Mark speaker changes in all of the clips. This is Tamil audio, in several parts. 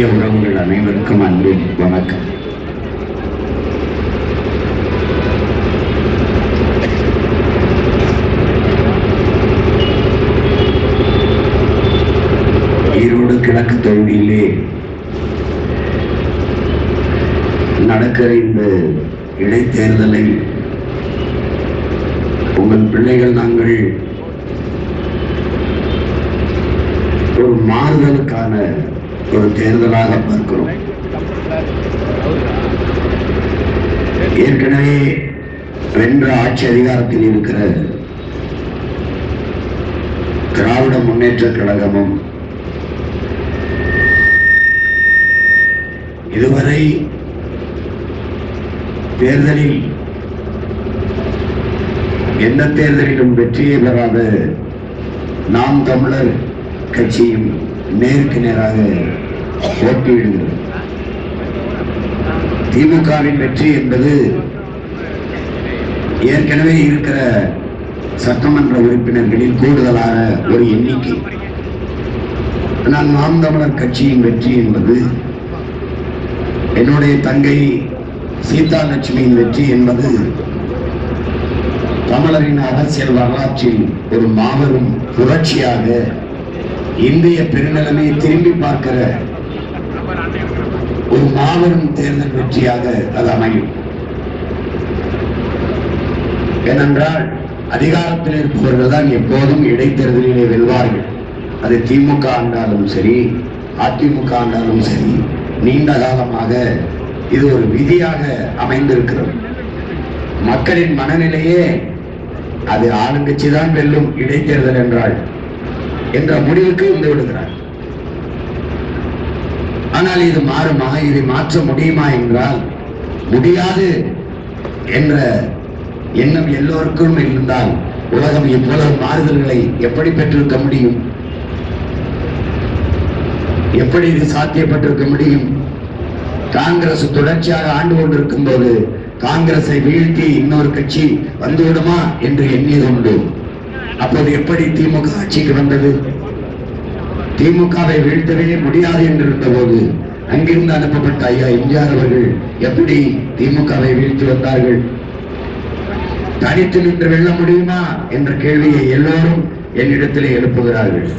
Speaker 1: உயிர்க்கினிய உறவுகள் அனைவருக்கும் அன்பின் வணக்கம். ஈரோடு கிழக்கு தொகுதியிலே நடக்கிற இந்த இடைத்தேர்தலை உங்கள் பிள்ளைகள் நாங்கள் ஒரு மாறுதலுக்கான ஒரு தேர்தலாக பார்க்கிறோம். ஏற்கனவே வென்ற ஆட்சி அதிகாரத்தில் இருக்கிற திராவிட முன்னேற்ற கழகமும் இதுவரை தேர்தலில் எந்த தேர்தலிலும் வெற்றியை பெறாத நாம் தமிழர் கட்சியும் நேருக்கு நேராக போட்டியிடுகிறது திமுகவின் வெற்றி என்பது ஏற்கனவே இருக்கிற சட்டமன்ற உறுப்பினர்களில் கூடுதலான ஒரு எண்ணிக்கை. ஆனால் நாம் தமிழர் கட்சியின் வெற்றி என்பது என்னுடைய தங்கை சீதா லட்சுமியின் வெற்றி என்பது தமிழரின் அரசியல் வரலாற்றில் ஒரு மாபெரும் புரட்சியாக இந்திய பெருநிலைமையை திரும்பி பார்க்கிற ஒரு மாபெரும் தேர்தல் வெற்றியாக அது அமையும். ஏனென்றால் அதிகாரத்தில் இருப்பவர்கள் தான் எப்போதும் இடைத்தேர்தலிலே வெல்வார்கள். அது திமுக ஆண்டாலும் சரி அதிமுக ஆண்டாலும் சரி நீண்ட காலமாக இது ஒரு விதியாக அமைந்திருக்கிறது. மக்களின் மனநிலையே அது ஆளுங்கட்சி தான் வெல்லும் இடைத்தேர்தல் என்றால் என்ற முடிவுக்கு வந்து விடுகிறார். ஆனால் இது மாறுமா? இதை மாற்ற முடியுமா என்றால் முடியாது என்ற எண்ணம் எல்லோருக்கும் இருந்தால் உலகம் இவ்வளவு மாறுதல்களை எப்படி பெற்றிருக்க முடியும்? எப்படி இது சாத்தியப்பட்டிருக்க முடியும்? காங்கிரஸ் தொடர்ச்சியாக ஆண்டு கொண்டிருக்கும் போது காங்கிரஸை வீழ்த்தி இன்னொரு கட்சி வந்துவிடுமா என்று எண்ணியது உண்டு. அப்போது எப்படி திமுக ஆட்சிக்கு வந்தது? திமுகவை வீழ்த்தவே முடியாது என்று போது அங்கிருந்து அனுப்பப்பட்ட ஐயா எம்ஜிஆர் அவர்கள் எப்படி திமுகவை வீழ்த்தி வந்தார்கள்? தனித்து நின்று வெல்ல முடியுமா என்ற கேள்வியை எல்லோரும் என்னிடத்திலே எழுப்புகிறார்கள்.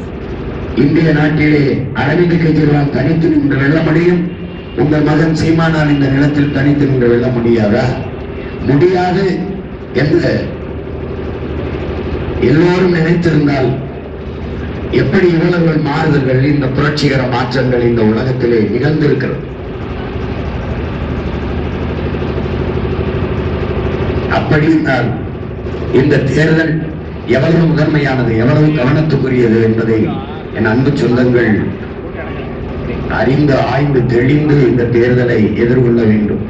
Speaker 1: இந்திய நாட்டிலே அரவிந்த் கெஜ்ரிவால் தனித்து நின்று வெல்ல முடியும்? உங்கள் மகன் சீமானால் இந்த நிலத்தில் தனித்து நின்று வெல்ல முடியாதா? முடியாது என்று எல்லோரும் நினைத்திருந்தால் எப்படி இவ்வளவு மாறுதல்கள் இந்த புரட்சிகர மாற்றங்கள் இந்த உலகத்திலே நிகழ்ந்திருக்கிறது? அப்படி இந்த தேர்தல் எவ்வளவு முதன்மையானது எவ்வளவு கவனத்துக்குரியது என்பதை என் அன்பு சொந்தங்கள் அறிந்து ஆய்ந்து தெளிந்து இந்த தேர்தலை எதிர்கொள்ள வேண்டும்.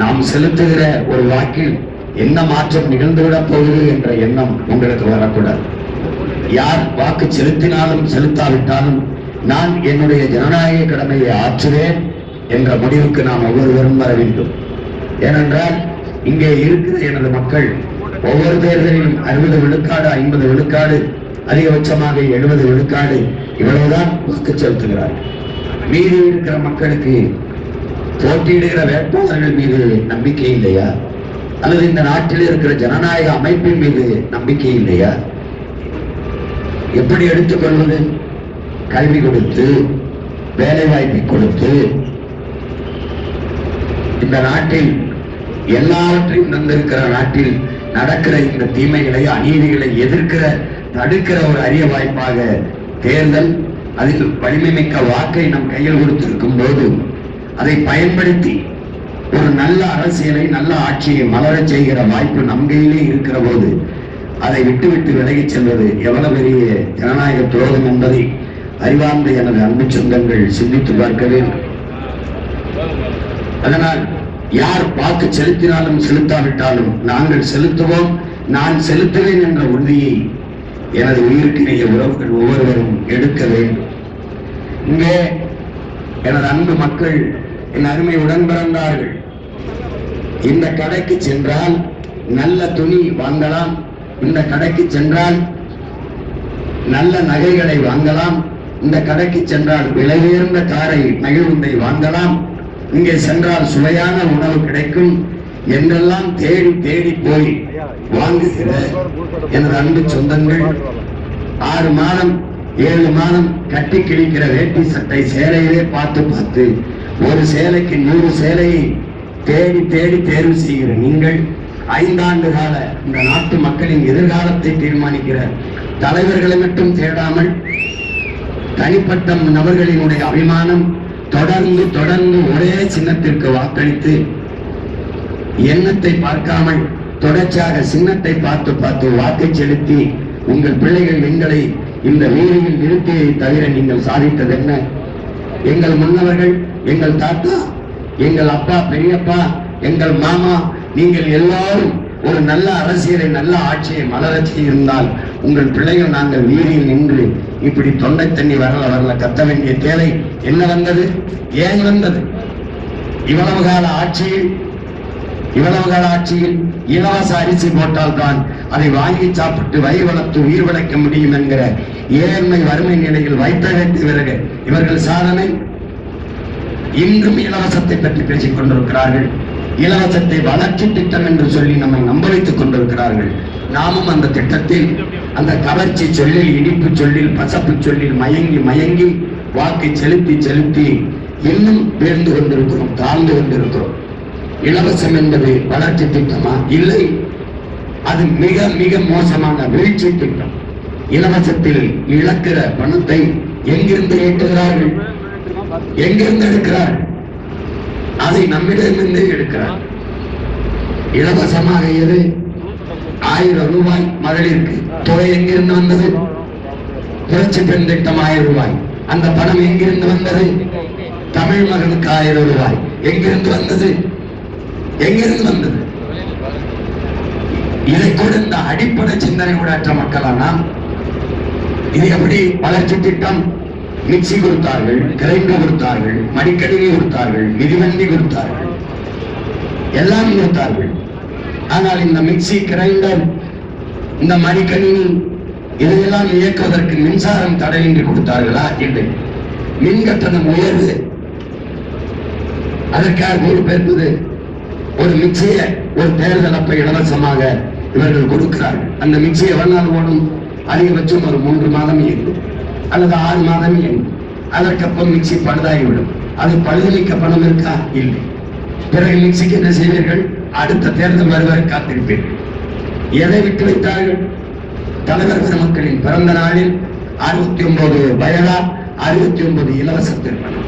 Speaker 1: நாம் செலுத்துகிற ஒரு வாக்கில் என்ன மாற்றம் நிகழ்ந்துவிடப் போகுது என்ற எண்ணம் உங்களுக்கு வரக்கூடாது. யார் வாக்கு செலுத்தினாலும் செலுத்தாவிட்டாலும் நான் என்னுடைய ஜனநாயக கடமையை ஆற்றுவேன் என்ற முடிவுக்கு நாம் ஒவ்வொருவரும் வர வேண்டும். ஏனென்றால் இங்கே இருக்கிற எனது மக்கள் ஒவ்வொரு தேர்தலிலும் அறுபது விழுக்காடு ஐம்பது விழுக்காடு அதிகபட்சமாக எழுபது விழுக்காடு இவ்வளவுதான் வாக்கு செலுத்துகிறார் மீதி இருக்கிற மக்களுக்கு போட்டியிடுகிற வேட்பாளர்கள் மீது நம்பிக்கை இல்லையா? அல்லது இந்த நாட்டில் இருக்கிற ஜனநாயக அமைப்பின் மீது நம்பிக்கை இல்லையா? எப்படி எடுத்துக்கொள்வது கல்வி கொடுத்து வேலை வாய்ப்பை கொடுத்து. இந்த நாட்டில் எல்லாவற்றையும் நடந்திருக்கிற நாட்டில் நடக்கிற இந்த தீமைகளை அநீதிகளை எதிர்க்கிற தடுக்கிற ஒரு அரிய வாய்ப்பாக தேர்தல் அதில் வலிமை மிக்க வாக்கை நம் கையில் கொடுத்திருக்கும் போது அதை பயன்படுத்தி ஒரு நல்ல அரசியலை நல்ல ஆட்சியை மலரச் செய்கிற வாய்ப்பு நம் கையிலே இருக்கிற போது அதை விட்டுவிட்டு விலகிச் செல்வது எவ்வளவு பெரிய ஜனநாயக துரோகம் என்பதை அறிவார்ந்த எனது அன்பு சொந்தங்கள் சிந்தித்து பார்க்க வேண்டும். அதனால் யார் வாக்கு செலுத்தினாலும் செலுத்தாவிட்டாலும் நாங்கள் செலுத்துவோம் நான் செலுத்துவேன் என்ற உறுதியை எனது உயிருக்கிணைய உறவுகள் ஒவ்வொருவரும் எடுக்க வேண்டும். இங்கே எனது அன்பு மக்கள் என் அருமை உடன் பிறந்தார்கள். இந்த கடைக்கு சென்றால் நல்ல துணி வாங்கலாம் இந்த கடைக்கு சென்றால் நல்ல நகைகளை வாங்கலாம். இந்த கடைக்கு சென்றால் விலை உயர்ந்த காரை மகிழ்வுந்தை வாங்கலாம். இங்கே சென்றால் சுவையான உணவு கிடைக்கும். என்றெல்லாம் தேடி தேடி போய் வாங்குகிற எனது அன்பு சொந்தங்கள் ஆறு மாதம் ஏழு மாதம் கட்டி கிழிக்கிற வேட்டி சட்டை சேலையிலே பார்த்து பார்த்து ஒரு சேலைக்கு நூறு சேலையை தேடி தேடி தேர்வு செய்கிற நீங்கள் ஐந்தாண்டு கால இந்த நாட்டு மக்களின் எதிர்காலத்தை தீர்மானிக்கிற தலைவர்களை மட்டும் தேடாமல் தனிப்பட்ட நபர்களினுடைய அபிமானம் தொடர்ந்து தொடர்ந்து ஒரே சின்னத்திற்கு வாக்களித்து எண்ணத்தை பார்க்காமல் தொடர்ச்சியாக சின்னத்தை பார்த்து பார்த்து வாக்கை செலுத்தி உங்கள் பிள்ளைகள் எங்களை இந்த வீதியில் நிறுத்தியை தவிர நீங்கள் சாதித்தது என்ன எங்கள் முன்னவர்கள் எங்கள் தாத்தா எங்கள் அப்பா பெரியப்பா எங்கள் மாமா நீங்கள் எல்லாரும் ஒரு நல்ல அரசியலை நல்ல ஆட்சியை மலரச் இருந்தால் உங்கள் பிள்ளைகள் நாங்கள் வீதியில் நின்று இப்படி தொண்டை தண்ணி வரல வரல கத்த வேண்டிய தேவை என்ன வந்தது? ஏன் வந்தது? இவ்வளவு கால ஆட்சியில் இவ்வளவு கால ஆட்சியில் இலவச அரிசி போட்டால் தான் அதை வாங்கி சாப்பிட்டு வயிறு வளர்த்து உயிர் வளைக்க முடியும் என்கிற ஏழ்மை வறுமை நிலையில் வைத்தகத்து பிறகு இவர்கள் சாதனை? இன்றும் இலவசத்தை பற்றி பேசிக் கொண்டிருக்கிறார்கள். இலவசத்தை வளர்ச்சி திட்டம் என்று சொல்லி நம்மை நம்ப வைத்துக் கொண்டிருக்கிறார்கள். நாமும் அந்த திட்டத்தில் அந்த கவர்ச்சி சொல்லில் இனிப்பு சொல்லில் பசப்பு சொல்லில் மயங்கி மயங்கி வாக்கை செலுத்தி செலுத்தி இன்னும் பேர்ந்து கொண்டிருக்கிறோம் தாழ்ந்து கொண்டிருக்கிறோம். இலவசம் என்பது வளர்ச்சி திட்டமா? இல்லை. அது மிக மிக மோசமான வீழ்ச்சி திட்டம். இலவசத்தில் இழக்கிற பணத்தை எங்கிருந்து ஏற்றுகிறார்கள்? எங்கிருந்து எடுக்கிறார்கள்? அதை நம்மிடமிருந்து எடுக்கிறார். இலவசமாக எது? ஆயிரம் ரூபாய் மகளிருக்கு. தொகை எங்கிருந்து வந்தது? புரட்சி பெண் திட்டம் ஆயிரம் ரூபாய். அந்த பணம் எங்கிருந்து வந்தது? தமிழ் மகனுக்கு ஆயிரம் ரூபாய். எங்கிருந்து வந்தது? எங்கிருந்து வந்தது? இதை கூட இந்த அடிப்படை சிந்தனை உடையற்ற மக்களானா இது எப்படி வளர்ச்சி திட்டம்? மிக்சி கொடுத்தார்கள் கிரைண்டர் கொடுத்தார்கள் மடிக்கணினி கொடுத்தார்கள் மிதிவண்டி கொடுத்தார்கள். எல்லாம் கொடுத்தார்கள். ஆனால் இந்த மிக்சி கிரைண்டர் இந்த மடிக்கணினி இதையெல்லாம் இயக்குவதற்கு மின்சாரம் தடையின்றி கொடுத்தார்களா? இல்லை. மின் கட்டணம் உயர்வு. அதற்காக பொறுப்பேற்பது ஒரு மிக்சியை ஒரு தேர்தல் அப்ப இலவசமாக இவர்கள் கொடுக்கிறார்கள். அந்த மிக்சி எவ்வளவு நாள் ஓடும் அதிகபட்சம் ஒரு மூன்று மாதம் இருக்கும் அல்லது ஆறு மாதம் இயங்கும் அதற்கப்புறம் மிக்சி பழுதாகிவிடும். அது பழுதளிக்க பணம் இருக்கா இல்லை. பிறகு மிக்சிக்கு என்ன செய்வீர்கள்? அடுத்த தேர்தல் வருவரை காத்திருப்பீர்கள். எதை விட்டு வைத்தார்கள்? தலைவர் பெருமக்களின் பிறந்த நாளில் அறுபத்தி ஒன்பது வயதா அறுபத்தி ஒன்பது இலவச திருமணம்.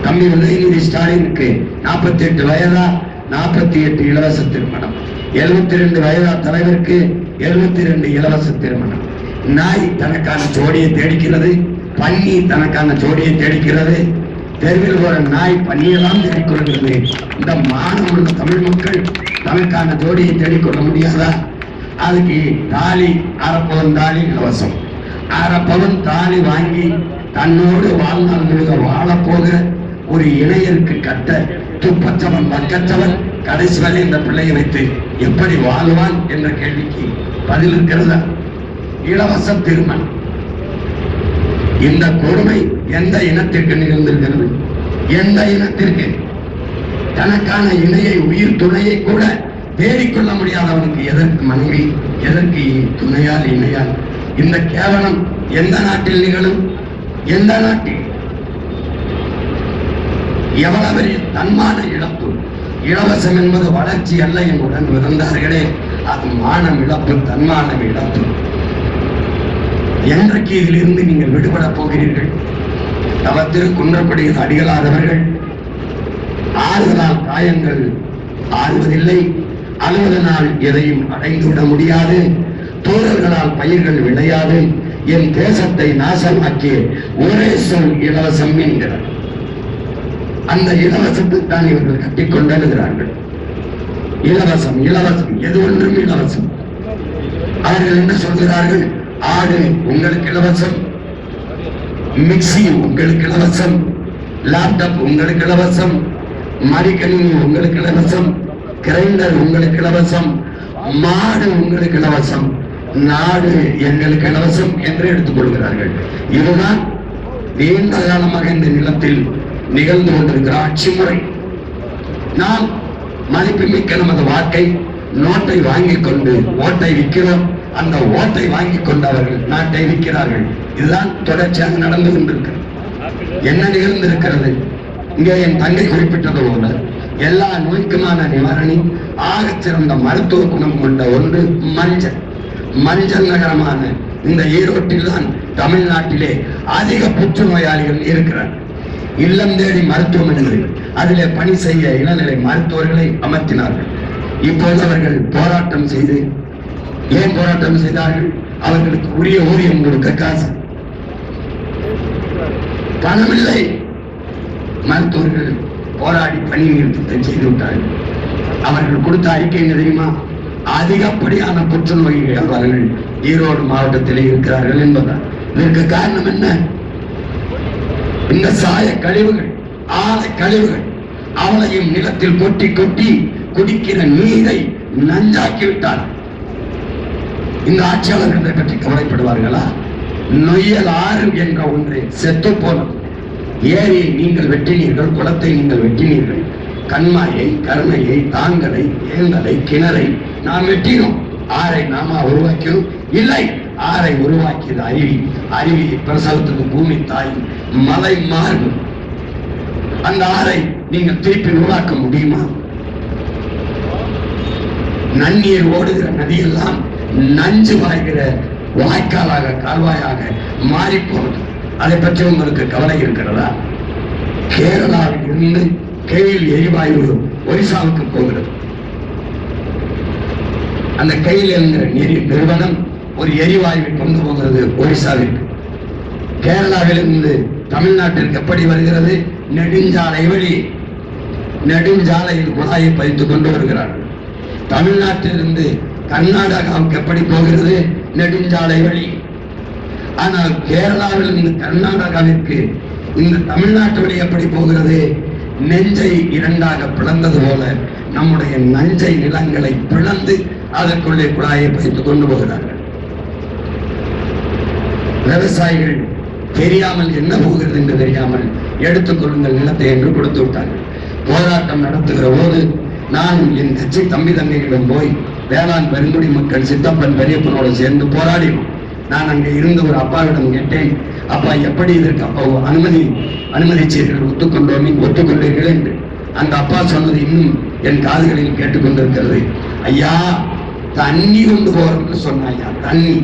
Speaker 1: தம்பி உதயநிதி ஸ்டாலினுக்கு நாற்பத்தி எட்டு வயதா நாற்பத்தி எட்டு இலவச திருமணம். எழுபத்தி ரெண்டு வயதா தலைவருக்கு எழுபத்தி ரெண்டு இலவச திருமணம். நாய் தனக்கான ஜோடியை தேடிக்கிறது பன்னி தனக்கான ஜோடியை தேடிக்கிறது. தெருவில் ஒரு நாய் பன்னியெல்லாம் தேடிக்கொள்கிறது இந்த மாணவர்கள் தமிழ் மக்கள் தனக்கான ஜோடியை தேடிக்கொள்ள முடியாதா? அதுக்கு தாலி அரைப்பவன் தாலி இலவசம். அரைப்பவன் தாலி வாங்கி தன்னோடு வாழ்நாள் முழுக வாழப்போக ஒரு இணையருக்கு கட்ட துப்பச்சவன் மக்கச்சவன் கடைசி வரை இந்த பிள்ளையை வைத்து எப்படி வாழ்வான் என்ற கேள்விக்கு பதில் இருக்கிறதா? இலவச திருமணம். இந்த கொடுமை எந்த இனத்திற்கு நிகழ்ந்திருக்கிறது? எந்த இனத்திற்கு? தனக்கான இணையை உயிர் துணையை கூட தேடிக்கொள்ள முடியாதவனுக்கு எதற்கு மனைவி எதற்கு துணையால் இணையால்? இந்த கேவலம் எந்த நாட்டில் நிகழும்? எந்த நாட்டில்? எவ்வளவு பெரிய தன்மான இழப்பு? இலவசம் என்பது வளர்ச்சி அல்ல என்னுடன் இருந்தார்களே அது மானம் இழப்பு தன்மானம் இழப்பு. என்றைக்கு இதிலிருந்து நீங்கள் விடுபட போகிறீர்கள். தவத்திரு குன்றக்குடியில் அடிகளாதவர்கள் ஆறுதலால் காயங்கள் ஆறுவதில்லை அழுவதனால் எதையும் அடைந்துவிட முடியாது தோழர்களால் பயிர்கள் விளையாது என் தேசத்தை நாசமாக்கிய ஒரே சொல் இலவசம் என்கிறார். அந்த இலவசத்தை தான் இவர்கள் கட்டிக்கொண்டாடுகிறார்கள் இலவசம் இலவசம் எது ஒன்றும் இலவசம். அவர்கள் என்ன சொல்கிறார்கள்? ஆடு உங்களுக்கு இலவசம். மிக்சி உங்களுக்கு இலவசம். லேப்டாப் உங்களுக்கு இலவசம். மடிக்கணினி உங்களுக்கு இலவசம். கிரைண்டர் உங்களுக்கு இலவசம். மாடு உங்களுக்கு இலவசம். நாடு எங்களுக்கு இலவசம் என்று எடுத்துக் கொள்கிறார்கள். இதுதான் நீண்ட காலமாக இந்த நிலத்தில் நிகழ்ந்து கொண்டிருக்கிற ஆட்சி முறை. நாம் மதிப்புமிக்க நமது வாக்கை நோட்டை வாங்கிக் கொண்டு ஓட்டை விற்கிறோம். அந்த ஓட்டை வாங்கிக் கொண்டவர்கள் நாட்டை விற்கிறார்கள் இதுதான் தொடர்ச்சியாக நடந்து கொண்டிருக்கிறது. என்ன நிகழ்ந்திருக்கிறது? இங்கே என் தங்கை குறிப்பிட்டது போல எல்லா நோய்க்குமான நிவாரணி ஆக சிறந்த மருத்துவ குணம் கொண்ட ஒன்று மஞ்சள். மஞ்சள் நகரமான இந்த ஈரோட்டில் தான் தமிழ்நாட்டிலே அதிக புற்றுநோயாளிகள் இருக்கிறார்கள். இல்லம் தேடி மருத்துவமனைகளில் அதிலே பணி செய்ய இளநிலை மருத்துவர்களை அமர்த்தினார்கள். இப்போது அவர்கள் போராட்டம் செய்து ஏன் போராட்டம் செய்தார்கள்? அவர்களுக்கு உரிய ஊதியம் கொடுக்க காசு. பணமில்லை. மருத்துவர்கள் போராடி பணி நிறுத்தத்தை செய்து விட்டார்கள். அவர்கள் கொடுத்த அறிக்கை என்ன தெரியுமா? அதிகப்படியான புற்றுநோய்கள் அவர்கள் ஈரோடு மாவட்டத்தில் இருக்கிறார்கள் என்பதால். இதற்கு காரணம் என்ன? இந்த சாய கழிவுகள் ஆலை கழிவுகள் அவளையும் நிலத்தில் கொட்டி கொட்டி குடிக்கிற நீரை நஞ்சாக்கி விட்டார்கள். இந்த ஆட்சியாளர்கள் இதை பற்றி கவலைப்படுவார்களா? நொய்யல் ஆறு என்ற ஒன்று செத்து போனது. ஏரியை நீங்கள் வெட்டினீர்கள் குளத்தை நீங்கள் வெட்டினீர்கள். கண்மாயை கருணையை தாங்கலை ஏங்கலை கிணறை நாம் வெட்டினோம். ஆறை நாம உருவாக்கினோம். இல்லை ஆறை உருவாக்கியது அருவி. அருவி பிரசவத்துக்கு பூமி தாய் மலை மார்பு. அந்த ஆறை நீங்கள் திருப்பி உருவாக்க முடியுமா? நன்னீர் ஓடுகிற நதியெல்லாம் நஞ்சு மறைக்கிற வாய்க்காலாக கால்வாயாக மாறி போனது அதை பற்றி உங்களுக்கு கவலை இருக்கிறதா? கேரளாவில் இருந்து கையில் எரிவாயு ஒரிசாவுக்கு போகிறது. அந்த கையில் என்கிற நிறு- நிறுவனம் ஒரு எரிவாயுவை கொண்டு போகிறது ஒரிசாவிற்கு. கேரளாவிலிருந்து தமிழ்நாட்டிற்கு எப்படி வருகிறது? நெடுஞ்சாலை வழி நெடுஞ்சாலையில் குழாயை பதித்துக் கொண்டு வருகிறார்கள். தமிழ்நாட்டிலிருந்து கர்நாடகாவுக்கு எப்படி போகிறது? நெடுஞ்சாலை வழி. ஆனால் கேரளாவில் இருந்து கர்நாடகாவிற்கு இந்த தமிழ்நாட்டு வழி எப்படி போகிறது? நெஞ்சை இரண்டாக பிளந்தது போல நம்முடைய நஞ்சை நிலங்களை பிளந்து அதற்குள்ளே குழாயை வைத்துக் கொண்டு போகிறார்கள். விவசாயிகள் தெரியாமல் என்ன போகிறது என்று தெரியாமல் எடுத்துக்கொள்ளுங்கள் நிலத்தை என்று கொடுத்து விட்டார்கள். போராட்டம் நடத்துகிற போது நானும் என் கட்சி தம்பி தங்கைகளிடம் போய் வேளாண் பெருங்குடி மக்கள் சித்தப்பன் பெரியப்பனோடு சேர்ந்து போராடினோம். நான் அங்கே இருந்து ஒரு அப்பாவிடம் கேட்டேன் அப்பா எப்படி இதற்கு அப்பா அனுமதி அனுமதிச்சீர்கள்? ஒத்துக்கொண்டோம் ஒத்துக்கொண்டீர்கள் என்று. அந்த அப்பா சொன்னது இன்னும் என் காதுகளில் கேட்டுக்கொண்டிருக்கிறது. ஐயா தண்ணி கொண்டு போறோம்னு சொன்ன ஐயா தண்ணி.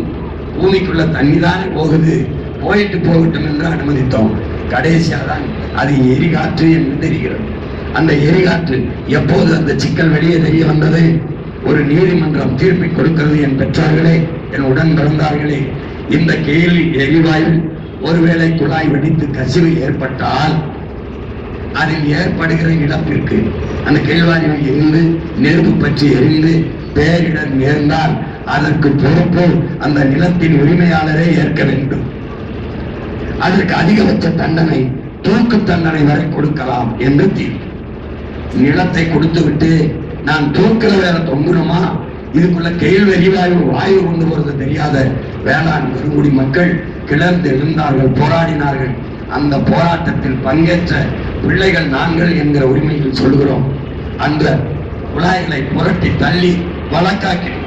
Speaker 1: பூமிக்குள்ள தண்ணி தானே போகுது. போயிட்டு போகட்டும் என்று அனுமதித்தோம். கடைசியா தான் அது எரிகாற்று என்று தெரிகிறது. அந்த எரிகாற்று எப்போது அந்த சிக்கல் வெளியே தெரிய வந்தது? ஒரு நீதிமன்றம் தீர்ப்பை கொடுக்கிறது என் பெற்றார்களே என் உடன் பிறந்தார்களே. இந்த கேள்வி எரிவாயில் ஒருவேளை குழாய் வெடித்து கசிவு ஏற்பட்டால் அதில் ஏற்படுகிற இழப்பிற்கு அந்த கேள்வாயில் இருந்து நெருப்பு பற்றி எரிந்து பேரிடர் நேர்ந்தால் அதற்கு பொறுப்பு அந்த நிலத்தின் உரிமையாளரே ஏற்க வேண்டும். அதற்கு அதிகபட்ச தண்டனை தூக்கு தண்டனை வரை கொடுக்கலாம் என்று தீர்ப்பு. நிலத்தை கொடுத்துவிட்டு நான் தூக்கில வேற தொங்கணுமா? இதுக்குள்ள கேள்வி எரிவாயு வாயு கொண்டு போறது தெரியாத வேளாண் பெருங்குடி மக்கள் கிளர்ந்து எழுந்தார்கள் போராடினார்கள். அந்த போராட்டத்தில் பங்கேற்ற பிள்ளைகள் நாங்கள் என்கிற உரிமையில் சொல்கிறோம். அந்த குழாய்களை புரட்டி தள்ளி வழக்காக்கினோம்.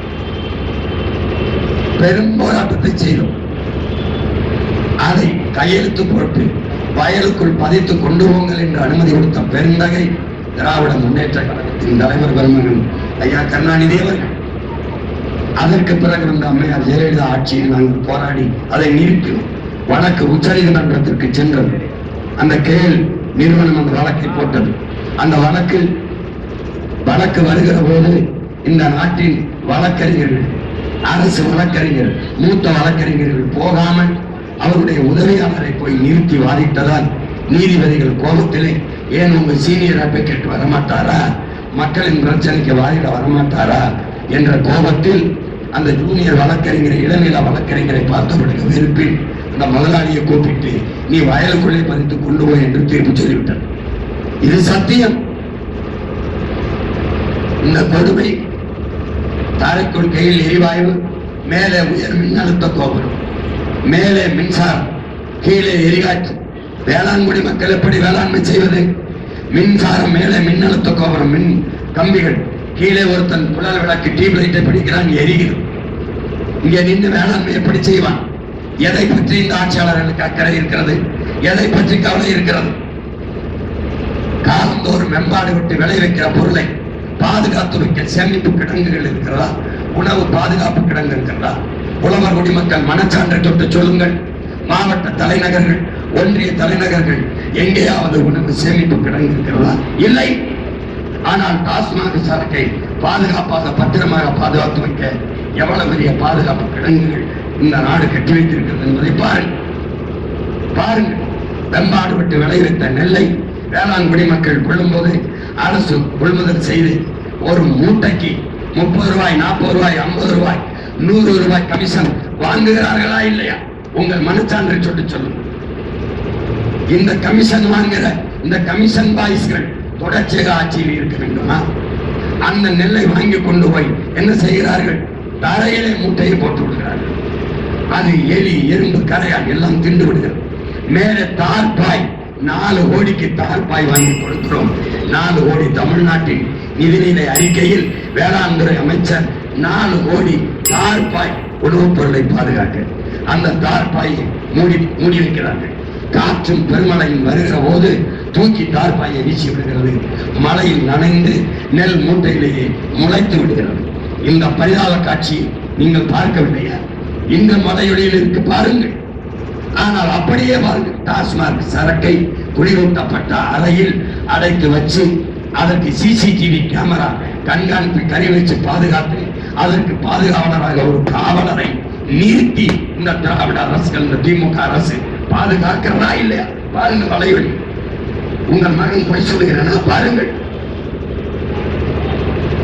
Speaker 1: பெரும் போராட்டத்தை செய்தோம். அதை கையெழுத்து போட்டு வயலுக்குள் பதித்து கொண்டு போங்கள் என்று அனுமதி கொடுத்த பெருந்தகை திராவிட முன்னேற்ற கழகத்தின் தலைவர் பெருமகன் ஐயா கருணாநிதி அவர்கள் அதற்கு பிறகு வந்த அம்மையார் ஜெயலலிதா ஆட்சியில் நாங்கள் போராடி அதை நிறுத்தினோம் வழக்கு உச்ச நீதிமன்றத்திற்கு சென்றது. அந்த கேள் நிறுவனம் அந்த வழக்கை போட்டது. அந்த வழக்கில் வழக்கு வருகிற போது இந்த நாட்டின் வழக்கறிஞர்கள் அரசு வழக்கறிஞர் மூத்த வழக்கறிஞர்கள் போகாமல் அவருடைய உதவியாளரை போய் நிறுத்தி வாதிட்டதால் நீதிபதிகள் கோபத்திலே ஏன் உங்க சீனியர் அட்வொகேட் வரமாட்டாரா? மக்களின் பிரச்சனைக்கு வாயிட வரமாட்டாரா என்ற கோபத்தில் அந்த ஜூனியர் வழக்கறிஞரை இளநில வழக்கறிஞரை பார்த்தவர்களுக்கு வெறுப்பில் அந்த முதலாளியை கூப்பிட்டு நீ வயலுக்குள்ளே பதித்து கொண்டு போய் என்று தீர்ப்பு சொல்லிவிட்டார். இது சத்தியம். இந்த கொடுமை தாரைக்குள் கையில் எரிவாயு மேலே உயர் மின்னழுத்த கோபுரம் மேலே மின்சாரம் கீழே எரிகாற்று. வேளாண்குடி மக்கள் எப்படி வேளாண்மை செய்வது? மின்சாரம் மேலே மின்னழுத்த கோபுரம் மின் கம்பிகள். கீழே ஒருத்தன் குழல் விளக்கு டியூப் லைட்டை பிடிக்கிறான் எரிகிறது இங்க நின்று வேளாண்மை எப்படி செய்வான்? எதை பற்றி இந்த ஆட்சியாளர்களுக்கு அக்கறை இருக்கிறது? எதை பற்றி கவலை இருக்கிறது? காலந்தோறும் மேம்பாடு விட்டு விளைவிக்கிற பொருளை பாதுகாத்து வைக்க சேமிப்பு கிடங்குகள் இருக்கிறதா? உணவு பாதுகாப்பு கிடங்கு இருக்கிறதா? உழவர் குடிமக்கள் மனச்சான்றை தொட்டு சொல்லுங்கள். மாவட்ட தலைநகர்கள் ஒன்றிய தலைநகர்கள் எங்கேயாவது உணவு சேமிப்பு கிடங்கு இருக்கிறதா? இல்லை. ஆனால் டாஸ்மாக சரக்கை பாதுகாப்பாக பத்திரமாக பாதுகாத்து வைக்க எவ்வளவு பெரிய பாதுகாப்பு கிடங்குகள் இந்த நாடு கட்டி வைத்திருக்கிறது என்பதை பாருங்கள். பாருங்கள். வெம்பாடு விட்டு விளைவித்த நெல்லை வேளாண் குடிமக்கள் கொள்ளும்போது அரசு கொள்முதல் செய்து ஒரு மூட்டைக்கு முப்பது ரூபாய் நாற்பது ரூபாய் ஐம்பது ரூபாய் நூறு ரூபாய் கமிஷன் வாங்குகிறார்களா இல்லையா? உங்கள் மனச்சான்றை சொல்லி சொல்லுங்கள். இந்த கமிஷன் வாங்குற இந்த கமிஷன் பாய்ஸ்கள் தொடர்ச்சியாக ஆட்சியில் இருக்க வேண்டுமா? அந்த நெல்லை வாங்கி கொண்டு போய் என்ன செய்கிறார்கள்? தரையிலே மூட்டையை போட்டு விடுகிறார்கள். அது எலி எறும்பு கரையால் எல்லாம் திண்டு விடுகிறது. மேலே தார்பாய் நாலு கோடிக்கு தார்பாய் வாங்கி கொடுக்கிறோம். நாலு கோடி தமிழ்நாட்டின் நிதிநிலை அறிக்கையில் வேளாண் துறை அமைச்சர் நாலு கோடி தார்பாய் உணவுப் பொருளை பாதுகாக்க அந்த தார்பாயை மூடி மூடி வைக்கிறார்கள். காற்றும் பெருமழையும் வருகிற போது தூக்கி தார்பாயை வீசி விடுகிறது. மழையில் நனைந்து நெல் மூட்டையிலேயே முளைத்து விடுகிறது. இந்த பரிதாப காட்சி நீங்கள் பார்க்கவில்லையா? இந்த மலையொலியில் இருக்கு பாருங்கள். ஆனால் அப்படியே பாருங்கள். டாஸ்மாக் சரக்கை குளிரூட்டப்பட்ட அறையில் அடைத்து வச்சு அதற்கு சிசிடிவி கேமரா கண்காணிப்பு கறி வச்சு பாதுகாத்து அதற்கு பாதுகாவலராக ஒரு காவலரை நிறுத்தி இந்த திராவிட அரசுகள் இந்த திமுக அரசு பாதுகாக்கிறனா இல்லையா? பாருங்க தலைவலி உங்கள் மகன் பொய் சொல்லுகிறனா? பாருங்கள்.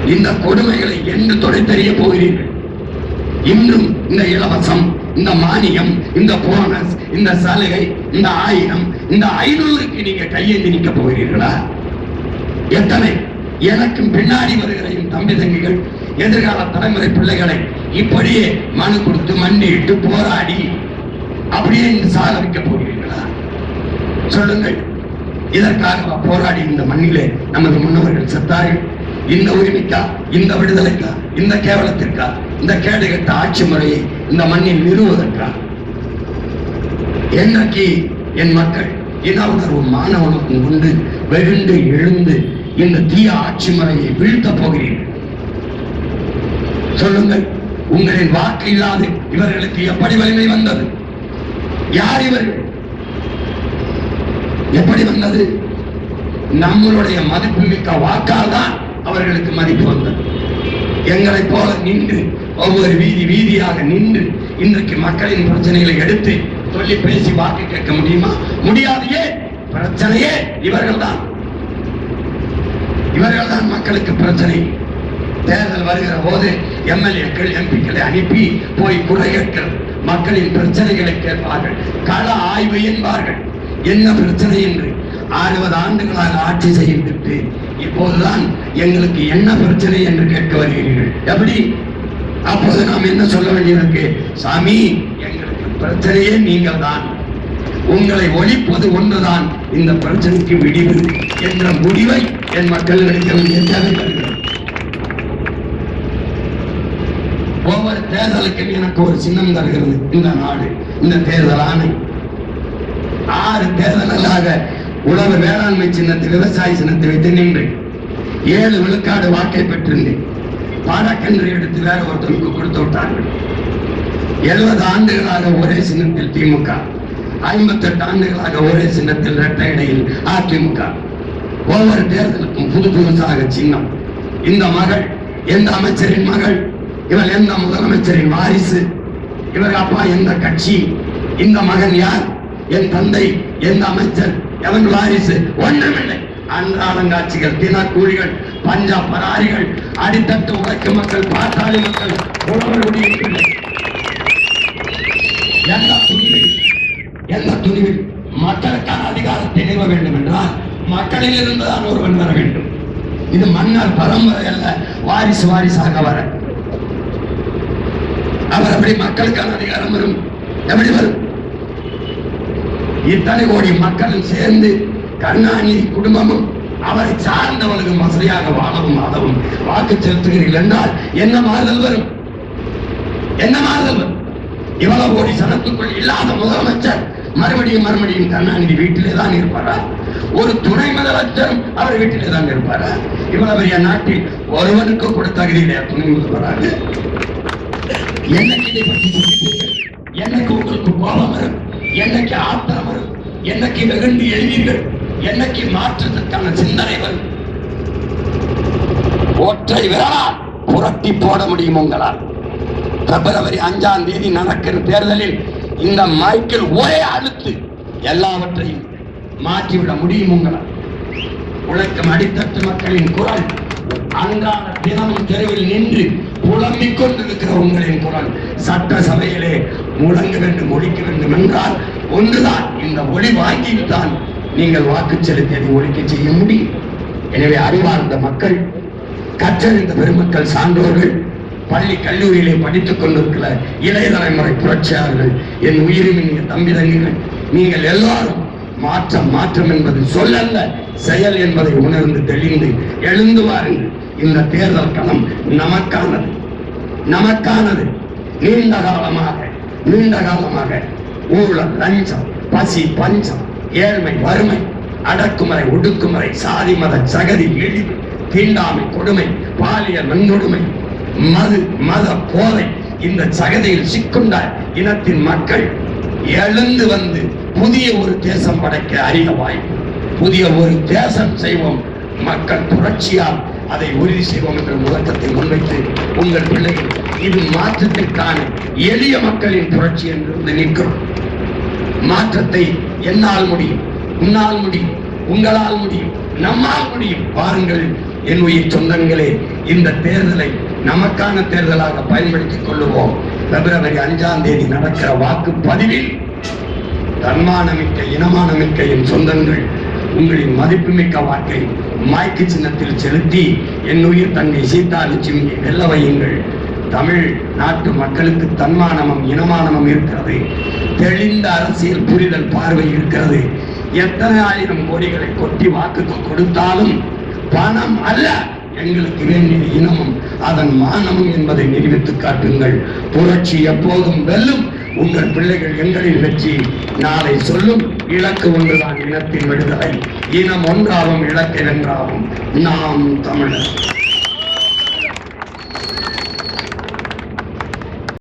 Speaker 1: இந்த கொடுமைகளை என்று தொடை தெரிய போகிறீர்கள். இன்னும் இந்த இலவசம் இந்த மானியம் இந்த போனஸ் இந்த சலுகை இந்த ஆயிரம் இந்த ஐநூறுக்கு நீங்க கையேந்தி நிற்க போகிறீர்களா? எத்தனை? எனக்கும் பின்னாடி வருகிற என் தம்பி தங்கிகள் எதிர்கால தலைமுறை பிள்ளைகளை இப்படியே மனு கொடுத்து மண்டிட்டு போராடி அப்படியே இந்த சாக வைக்க போகிறீர்களா? சொல்லுங்கள். இதற்காக போராடி இந்த மண்ணிலே நமது முன்னோர்கள் செத்தார்கள். இந்த உரிமைக்கா? இந்த விடுதலைக்கா? இந்த கேவலத்திற்கா? இந்த கேடுகட்ட ஆட்சி முறையை இந்த மண்ணில் நிறுவுவதற்கா? என்றைக்கு என் மக்கள் இன உணர்வும் மாணவனுக்கும் கொண்டு வெகுண்டு எழுந்து இந்த தீய ஆட்சி முறையை வீழ்த்தப் போகிறீர்கள்? சொல்லுங்கள். உங்களின் வாக்கு இல்லாது இவர்களுக்கு எப்படி வலிமை வந்தது? யார் இவர்கள் எப்படி வந்தது? நம்மளுடைய மதிப்புமிக்க வாக்கால் தான் அவர்களுக்கு மதிப்பு வந்தது. எங்களை போல நின்று ஒவ்வொரு வீதி வீதியாக நின்று இன்றைக்கு மக்களின் பிரச்சனைகளை எடுத்து சொல்லி பேசி வாக்கு கேட்க முடியுமா? முடியாதையே பிரச்சனையே இவர்கள் தான் இவர்கள் தான் மக்களுக்கு பிரச்சனை. தேர்தல் வருகிற போது எம்எல்ஏக்கள் எம்பிக்களை அனுப்பி போய் குறை கேட்கிறது மக்களின் பிரச்சனைகளை கேட்பார்கள். கள ஆய்வு என்பார்கள். என்ன பிரச்சனை என்று அறுபது ஆண்டுகளாக ஆட்சி செய்துவிட்டு இப்போதுதான் எங்களுக்கு என்ன பிரச்சனை என்று கேட்க வருகிறீர்கள். எப்படி? அப்போது நாம் என்ன சொல்ல வேண்டியிருக்கு? சாமி எங்களுக்கு பிரச்சனையே நீங்கள் தான் உங்களை ஒழிப்பது ஒன்றுதான். இந்த பிரச்சனைக்கு விடிவு என்ற முடிவை என் மக்கள் எடுக்க வேண்டிய தேவை வருகிறது ஒவ்வொரு தேர்தலுக்கும் எனக்கு ஒரு சின்னம் தருகிறது. இந்த நாடு இந்த தேர்தல் ஆணை. ஆறு தேர்தலாக உலக வேளாண்மை சின்னத்தை விவசாய சின்னத்தை வைத்து நின்று ஏழு விழுக்காடு வாக்கை பெற்றிருந்தேன். பாடக்கன்று எடுத்து வேற ஒருத்தருக்கு கொடுத்து விட்டார்கள். எழுபது ஆண்டுகளாக ஒரே சின்னத்தில் திமுக. ஐம்பத்தெட்டு ஆண்டுகளாக ஒரே சின்னத்தில் இரட்டை இடையில் அதிமுக. ஒவ்வொரு தேர்தலுக்கும் புது புதுசாக சின்னம். இந்த மகள் எந்த அமைச்சரின் மகள்? இவர் எந்த முதலமைச்சரின் வாரிசு? இவர் அப்பா எந்த கட்சி? இந்த மகன் யார்? என் தந்தை எந்த அமைச்சர்? எவன் வாரிசு? ஒன்றுமில்லை. அன்றாடங்காட்சிகள் தினக்கூலிகள் பஞ்சாப் பராரிகள் அடித்தட்டு உழைக்கும் மக்கள் பாட்டாளி மக்கள் உழவர் குடியிருப்பில்லை. எந்த துணிவில்? எந்த துணிவில்? மக்களுக்கான அதிகாரத்தை நிறுவ வேண்டும் என்றால் மக்களில் இருந்துதான் ஒருவன் வர வேண்டும். இது மன்னர் பரம்பரை அல்ல வாரிசு வாரிசாக வர. அவர் எப்படி மக்களுக்கான அதிகாரம் வரும். எப்படி வரும்? இத்தனை கோடி மக்களும் சேர்ந்து கண்ணாணி குடும்பமும் அவரை சார்ந்தவனுக்கு வசதியாக வாழவும் வாழவும் வாக்கு செலுத்துகிறீர்கள் என்றால் என்ன மாறுதல் வரும்? என்ன மாறுதல் வரும்? இவ்வளவு கோடி சனத்துக்குள் இல்லாத முதலமைச்சர் மறுபடியும் மறுபடியும் கருணாநிதி வீட்டிலே தான் இருப்பாரா? ஒரு துணை முதலமைச்சரும் அவர் வீட்டிலே தான் இருப்பாரா? இவ்வளவு பெரிய நாட்டில் ஒருவனுக்கு கூட தகுதி துணை முதல்வராக என்னைக்கு இதை பற்றி என்னைக்கு உங்களுக்கு கோபம் வரும்? என்னைக்கு ஆத்திரம் வரும்? என்னைக்கு வெகுண்டு எழுவீர்கள்? என்னைக்கு மாற்றத்திற்கான சிந்தனை வரும்? ஒற்றை விரலால் புரட்டி போட முடியும் உங்களால். பிப்ரவரி அஞ்சாம் தேதி நடக்கிற தேர்தலில் இந்த மைக்கில் ஒரே அழுத்து எல்லாவற்றையும் மாற்றிவிட முடியும் உங்களால். உழைக்கும் அடித்தட்டு மக்களின் குரல் அன்றாட தினமும் தெருவில் நின்று புலம்பிக் கொண்டிருக்கிற உங்களின் குரல் சட்டசபையிலே முழங்க வேண்டும் ஒழிக்க வேண்டும் என்றால் ஒன்றுதான். இந்த ஒளி வாங்கித்தான் நீங்கள் வாக்கு செலுத்தியதை ஒழிக்க செய்ய முடியும். எனவே அறிவார்ந்த மக்கள் கற்றறிந்த பெருமக்கள் சான்றோர்கள் பள்ளி கல்லூரியிலே படித்துக் கொண்டிருக்கிற இளைய தலைமுறை புரட்சியாளர்கள் என் உயிரிமின் தம்பி தங்கிகள் நீங்கள் எல்லாரும் மாற்றம் மாற்றம் என்பது சொல்லல்ல. செயல் என்பதை உணர்ந்து தெளிந்து எழுந்து வாருங்கள். இந்த தேர்தல் களம் நமக்கானது. நமக்கானது. நீண்ட காலமாக நீண்ட காலமாக ஊழல் லஞ்சம் பசி பஞ்சம் ஏழ்மை வறுமை அடக்குமுறை ஒடுக்குமுறை சாதி மத சகதி இழிவு தீண்டாமை கொடுமை பாலியல் வன்கொடுமை மது மத போதை இந்த சகதியில் சிக்குண்ட இனத்தின் மக்கள் எழுந்து வந்து புதிய ஒரு தேசம் படைக்க அறிய வாய்ப்பு. புதிய ஒரு தேசம் செய்வோம். மக்கள் புரட்சியால் அதை உறுதி செய்வோம் என்ற முழக்கத்தை முன்வைத்து உங்கள் பிள்ளைகள் இது மாற்றத்திற்கான எளிய மக்களின் புரட்சி என்று நிற்கிறோம். மாற்றத்தை என்னால் முடியும் உன்னால் முடியும் உங்களால் முடியும் நம்மால் முடியும். பாருங்கள் என் உயிர் சொந்தங்களே இந்த தேர்தலை நமக்கான தேர்தலாக பயன்படுத்திக் கொள்ளுவோம். பிப்ரவரி அஞ்சாம் தேதி நடக்கிற வாக்குப்பதிவில் தன்மானமிக்க இனமானமிக்க என் சொந்தங்கள் உங்களின் மதிப்புமிக்க வாக்கை மாய்க்கு சின்னத்தில் செலுத்தி என் உயிர் தங்கை சீதா லட்சுமி வெல்ல வையுங்கள். தமிழ் நாட்டு மக்களுக்கு தன்மானமும் இனமானமும் இருக்கிறது. தெளிந்த அரசியல் புரிதல் பார்வை இருக்கிறது. எத்தனை ஆயிரம் கோடிகளை கொட்டி வாக்குக்கு கொடுத்தாலும் பணம் அல்ல. எங்களுக்கு வேண்டிய இனமும் அதன் மானமும் என்பதை நிரூபித்து காட்டுங்கள். புரட்சி எப்போதும் வெல்லும். உங்கள் பிள்ளைகள் எங்களின் வெற்றி. நாளை சொல்லும். இலக்கு ஒன்றுதான் இனத்தின் விடுதலை இனம் ஒன்றாகும் இலக்கு என்றாகும் நாம் தமிழர்.